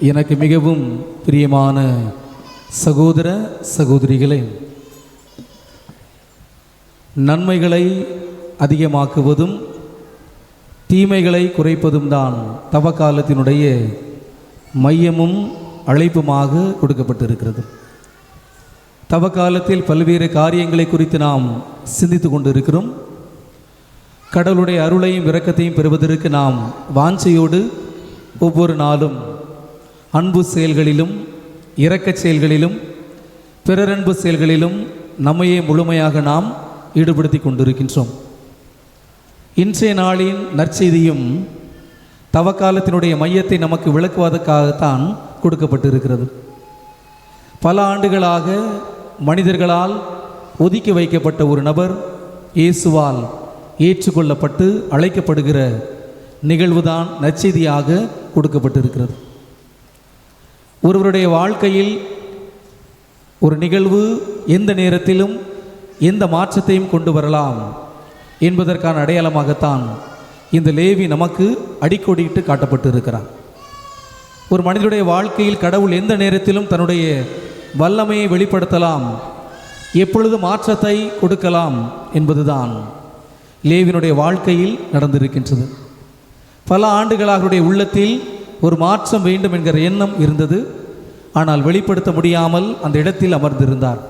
எனக்கு மிகவும் பிரியமான சகோதர சகோதரிகளே நன்மைகளை அதிகமாக்குவதும் தீமைகளை குறைப்பதும் தான் தவக்காலத்தினுடைய மையமும் அழைப்புமாக கொடுக்கப்பட்டிருக்கிறது. தவக்காலத்தில் பல்வேறு காரியங்களை குறித்து நாம் சிந்தித்து கொண்டிருக்கிறோம். கடவுளுடைய அருளையும் இரக்கத்தையும் பெறுவதற்கு நாம் வாஞ்சையோடு ஒவ்வொரு நாளும் அன்பு செயல்களிலும் இரக்கச் செயல்களிலும் பிறரன்பு செயல்களிலும் நம்மையே முழுமையாக நாம் ஈடுபடுத்தி கொண்டிருக்கின்றோம். இன்றைய நாளின் நற்செய்தியும் தவக்காலத்தினுடைய மையத்தை நமக்கு விளக்குவதற்காகத்தான் கொடுக்கப்பட்டிருக்கிறது. பல ஆண்டுகளாக மனிதர்களால் ஒதுக்கி வைக்கப்பட்ட ஒரு நபர் இயேசுவால் ஏற்றுக்கொள்ளப்பட்டு அழைக்கப்படுகிற நிகழ்வுதான் நற்செய்தியாக கொடுக்கப்பட்டிருக்கிறது. ஒருவருடைய வாழ்க்கையில் ஒரு நிகழ்வு எந்த நேரத்திலும் எந்த மாற்றத்தையும் கொண்டு வரலாம் என்பதற்கான அடையாளமாகத்தான் இந்த லேவி நமக்கு அடிக்கோடிட்டு காட்டப்பட்டு இருக்கிறார் ஒரு மனிதனுடைய வாழ்க்கையில் கடவுள் எந்த நேரத்திலும் தன்னுடைய வல்லமையை வெளிப்படுத்தலாம் எப்பொழுது மாற்றத்தை கொடுக்கலாம் என்பதுதான் லேவினுடைய வாழ்க்கையில் நடந்திருக்கின்றது. பல ஆண்டுகளாக அவருடைய உள்ளத்தில் ஒரு மாற்றம் வேண்டும் என்கிற எண்ணம் இருந்தது. ஆனால் வெளிப்படுத்த முடியாமல் அந்த இடத்தில் அமர்ந்திருந்தார்.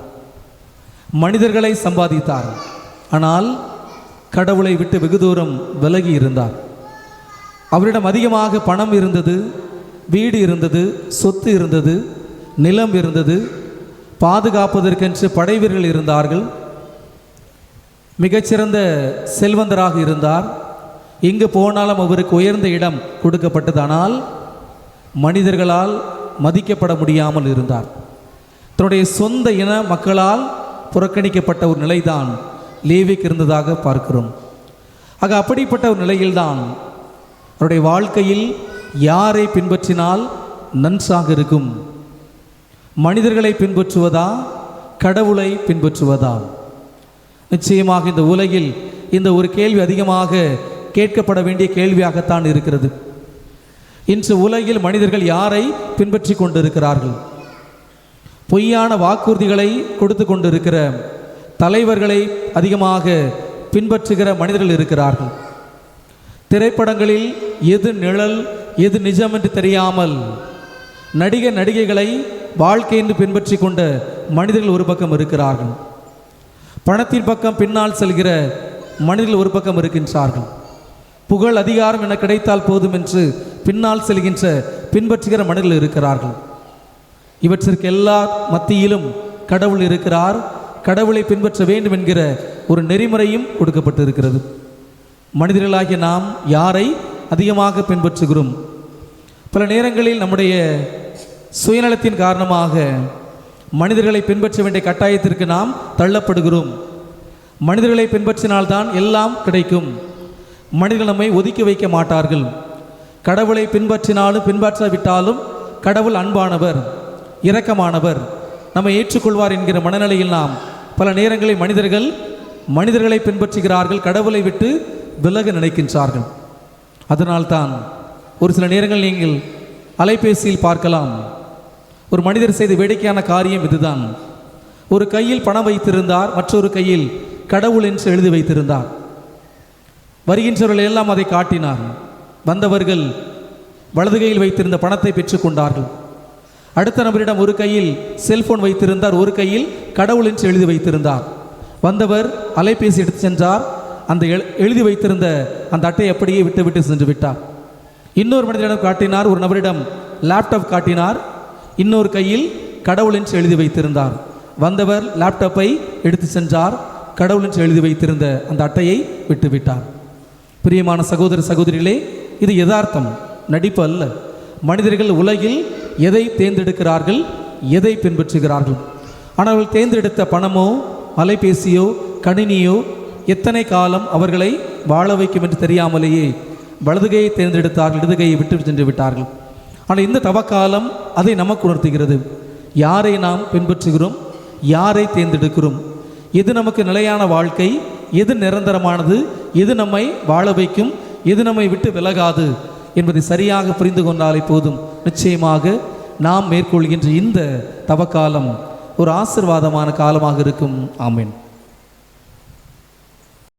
மனிதர்களை சம்பாதித்தார். ஆனால் கடவுளை விட்டு வெகு தூரம் விலகி இருந்தார். அவரிடம் அதிகமாக பணம் இருந்தது வீடு இருந்தது சொத்து இருந்தது நிலம் இருந்தது பாதுகாப்பதற்கென்று படைவீரர்கள் இருந்தார்கள். மிகச்சிறந்த செல்வந்தராக இருந்தார். எங்கு போனாலும் அவருக்கு உயர்ந்த இடம் கொடுக்கப்பட்டதானால் மனிதர்களால் மதிக்கப்பட முடியாமல் இருந்தார். தன்னுடைய சொந்த இன மக்களால் புறக்கணிக்கப்பட்ட ஒரு நிலைதான் லேவிக்கு இருந்ததாக பார்க்கிறோம். ஆக அப்படிப்பட்ட ஒரு நிலையில்தான் அவருடைய வாழ்க்கையில் யாரை பின்பற்றினால் நன்சாக இருக்கும்? மனிதர்களை பின்பற்றுவதா? கடவுளை பின்பற்றுவதா? நிச்சயமாக இந்த உலகில் இந்த ஒரு கேள்வி அதிகமாக கேட்கப்பட வேண்டிய கேள்வியாகத்தான் இருக்கிறது. இன்று உலகில் மனிதர்கள் யாரை பின்பற்றி கொண்டிருக்கிறார்கள்? பொய்யான வாக்குறுதிகளை கொடுத்து கொண்டிருக்கிற தலைவர்களை அதிகமாக பின்பற்றுகிற மனிதர்கள் இருக்கிறார்கள். திரைப்படங்களில் எது நிழல் எது நிஜம் என்று தெரியாமல் நடிக நடிகைகளை வாழ்க்கை என்று பின்பற்றி கொண்ட மனிதர்கள் ஒரு பக்கம் இருக்கிறார்கள். பணத்தின் பக்கம் பின்னால் செல்கிற மனிதர்கள் ஒரு பக்கம் இருக்கின்றார்கள். புகழ் அதிகாரம் என கிடைத்தால் போதும் என்று பின்னால் செல்கின்ற பின்பற்றுகிற மனிதர்கள் இருக்கிறார்கள். இவற்றிற்கு எல்லா மத்தியிலும் கடவுள் இருக்கிறார். கடவுளை பின்பற்ற வேண்டும் என்கிற ஒரு நெறிமுறையும் கொடுக்கப்பட்டிருக்கிறது. மனிதர்களாகிய நாம் யாரை அதிகமாக பின்பற்றுகிறோம்? பல நேரங்களில் நம்முடைய சுயநலத்தின் காரணமாக மனிதர்களை பின்பற்ற வேண்டிய கட்டாயத்திற்கு நாம் தள்ளப்படுகிறோம். மனிதர்களை பின்பற்றினால்தான் எல்லாம் கிடைக்கும். மனிதர்கள் நம்மை ஒதுக்கி வைக்க மாட்டார்கள். கடவுளை பின்பற்றினாலும் பின்பற்றாவிட்டாலும் கடவுள் அன்பானவர் இரக்கமானவர். நம்மை ஏற்றுக்கொள்வார் என்கிற மனநிலையில் நாம் பல நேரங்களில் மனிதர்கள் மனிதர்களை பின்பற்றுகிறார்கள் கடவுளை விட்டு விலக நினைக்கின்றார்கள். அதனால்தான் ஒரு சில நேரங்கள் நீங்கள் அலைபேசியில் பார்க்கலாம். ஒரு மனிதர் செய்த வேடிக்கையான காரியம் இதுதான். ஒரு கையில் பணம் வைத்திருந்தார் மற்றொரு கையில் கடவுள் என்று எழுதி வைத்திருந்தார். வருகின்றவர்கள் எல்லாம் அதை காட்டினார் வந்தவர்கள் வலது கையில் வைத்திருந்த பணத்தை பெற்றுக்கொண்டார்கள். அடுத்த நபரிடம் ஒரு கையில் செல்போன் வைத்திருந்தார் ஒரு கையில் கடவுள் என்று எழுதி வைத்திருந்தார். வந்தவர் அலைபேசி எடுத்து சென்றார். அந்த எழு- எழுதி வைத்திருந்த அந்த அட்டையை அப்படியே விட்டுவிட்டு சென்று விட்டார். இன்னொரு மனிதரிடம் காட்டினார் ஒரு நபரிடம் லேப்டாப் காட்டினார். இன்னொரு கையில் கடவுள் என்று எழுதி வைத்திருந்தார். வந்தவர் லேப்டாப்பை எடுத்து சென்றார் கடவுள் என்று எழுதி வைத்திருந்த அந்த அட்டையை விட்டுவிட்டார் பிரியமான சகோதர சகோதரிகளே இது யதார்த்தம் நடிப்பு அல்ல. மனிதர்கள் உலகில் எதை தேர்ந்தெடுக்கிறார்கள் எதை பின்பற்றுகிறார்கள்? ஆனால் அவர்கள் தேர்ந்தெடுத்த பணமோ அலைபேசியோ கணினியோ எத்தனை காலம் அவர்களை வாழ வைக்கும் என்று தெரியாமலேயே வலதுகையை தேர்ந்தெடுத்தார்கள் இடதுகையை விட்டு சென்று விட்டார்கள். ஆனால் இந்த தவக்காலம் அதை நமக்கு உணர்த்துகிறது. யாரை நாம் பின்பற்றுகிறோம் யாரை தேர்ந்தெடுக்கிறோம்? எது நமக்கு நிலையான வாழ்க்கை எது நிரந்தரமானது எது நம்மை வாழ வைக்கும் எது நம்மை விட்டு விலகாது என்பதை சரியாக புரிந்து கொண்டாலே போதும். நிச்சயமாக நாம் மேற்கொள்கின்ற இந்த தவக்காலம் ஒரு ஆசிர்வாதமான காலமாக இருக்கும். ஆமீன்.